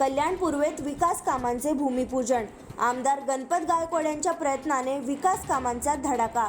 कल्याण पूर्वेत विकास कामांचे भूमिपूजन. आमदार गणपत गायकवाड यांच्या प्रयत्नाने विकास कामांचा धडाका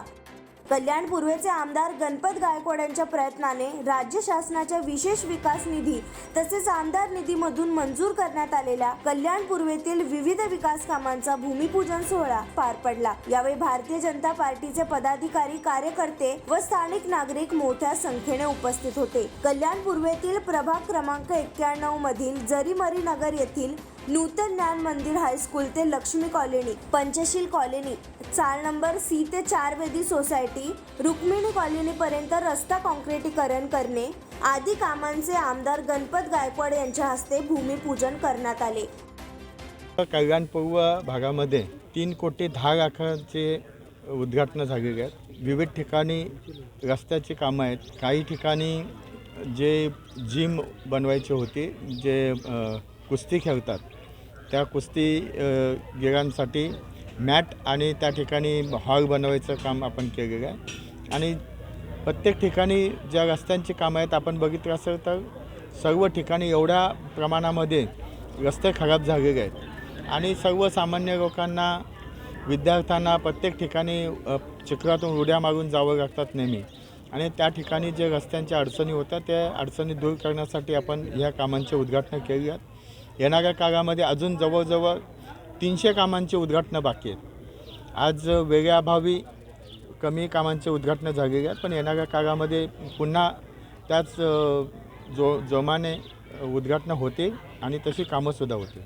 कल्याण पूर्वेचे आमदार गणपत गायकवाड यांच्या प्रयत्नाने राज्य शासनाच्या विशेष विकास निधी तसेच आमदार निधीमधून मंजूर करण्यात आलेल्या कल्याण पूर्वेतील विविध विकास कामांचा भूमिपूजन सोहळा पार पडला. यावेळी भारतीय जनता पार्टीचे पदाधिकारी कार्यकर्ते व स्थानिक नागरिक मोठ्या संख्येने उपस्थित होते. कल्याण पूर्वेतील प्रभाग क्रमांक एक्क्याण्णव मधील जरीमरी नगर येथील नूतन ज्ञान मंदिर हायस्कूल ते लक्ष्मी कॉलनी पंचशील कॉलनी चार नंबर सी ते चार वेदी सोसायटी रुक्मिणी कॉलनीपर्यंत रस्ता काँक्रिटीकरण करणे आदी कामांचे आमदार गणपत गायकवाड यांच्या हस्ते भूमिपूजन करण्यात आले. कल्याणपूर्व भागामध्ये तीन कोटी दहा लाखाचे उद्घाटनं झालेले आहेत. विविध ठिकाणी रस्त्याची कामं आहेत. काही ठिकाणी जे जिम बनवायची होती जे कुस्ती खेळतात. त्या कुस्ती गिरांसाठी मॅट आणि त्या ठिकाणी हॉल बनवायचं काम आपण केलेलं आहे. आणि प्रत्येक ठिकाणी ज्या रस्त्यांची कामं आहेत आपण बघितलं असेल तर सर्व ठिकाणी एवढ्या प्रमाणामध्ये रस्ते खराब झालेले आहेत. आणि सर्वसामान्य लोकांना विद्यार्थ्यांना प्रत्येक ठिकाणी चिखलातून उड्या मारून जावं लागतात नेहमी. आणि त्या ठिकाणी जे रस्त्यांच्या अडचणी होत्या त्या अडचणी दूर करण्यासाठी आपण ह्या कामांचे उद्घाटन केली आहेत. येणाऱ्या काळामध्ये अजून जवळजवळ तीनशे कामांचे उद्घाटनं बाकी आहेत. आज वेगळ्याभावी कमी कामांचे उद्घाटनं झालेली आहेत पण येणाऱ्या काळामध्ये पुन्हा त्याच जो जोमाने उद्घाटनं होतील आणि तशी कामंसुद्धा होतील.